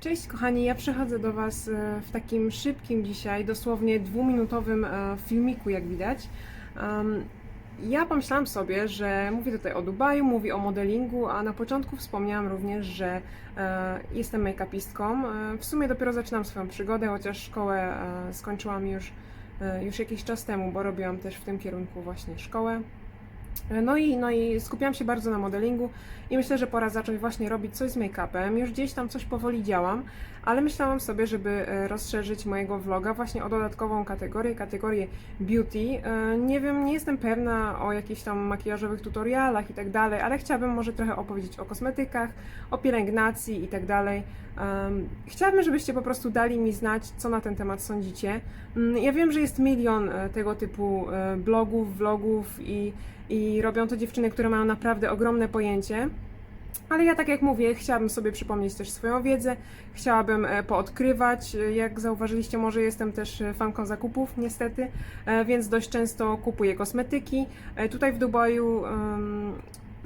Cześć kochani, ja przychodzę do Was e, w takim szybkim dzisiaj, dosłownie dwuminutowym e, filmiku, jak widać. Ja pomyślałam sobie, że mówię tutaj o Dubaju, mówię o modelingu, a na początku wspomniałam również, że e, jestem make-upistką. W sumie dopiero zaczynam swoją przygodę, chociaż szkołę skończyłam już, już jakiś czas temu, bo robiłam też w tym kierunku właśnie szkołę. No i, no i skupiałam się bardzo na modelingu i myślę, że pora zacząć właśnie robić coś z make-upem. Już gdzieś tam coś powoli działam, ale myślałam sobie, żeby e, rozszerzyć mojego vloga właśnie o dodatkową kategorię, kategorię beauty. E, Nie wiem, nie jestem pewna o jakichś tam makijażowych tutorialach i tak dalej, ale chciałabym może trochę opowiedzieć o kosmetykach, o pielęgnacji i tak dalej. Chciałabym, żebyście po prostu dali mi znać, co na ten temat sądzicie. Mm, Ja wiem, że jest milion e, tego typu blogów, vlogów i, i robią to dziewczyny, które mają naprawdę ogromne pojęcie. Ale ja, tak jak mówię, chciałabym sobie przypomnieć też swoją wiedzę, chciałabym e, poodkrywać. E, Jak zauważyliście, może jestem też e, fanką zakupów, niestety, więc dość często kupuję kosmetyki. Tutaj w Dubaju em,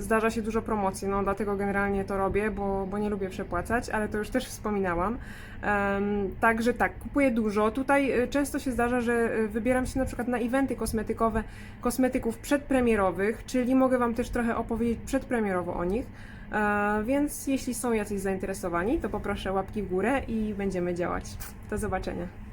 zdarza się dużo promocji, no dlatego generalnie to robię, bo, bo nie lubię przepłacać, ale to już też wspominałam. Em, Także tak, kupuję dużo. Tutaj e, często się zdarza, że e, wybieram się na przykład na eventy kosmetykowe kosmetyków przedpremierowych, czyli mogę Wam też trochę opowiedzieć przedpremierowo o nich. E, Więc jeśli są jacyś zainteresowani, to poproszę łapki w górę i będziemy działać. Do zobaczenia.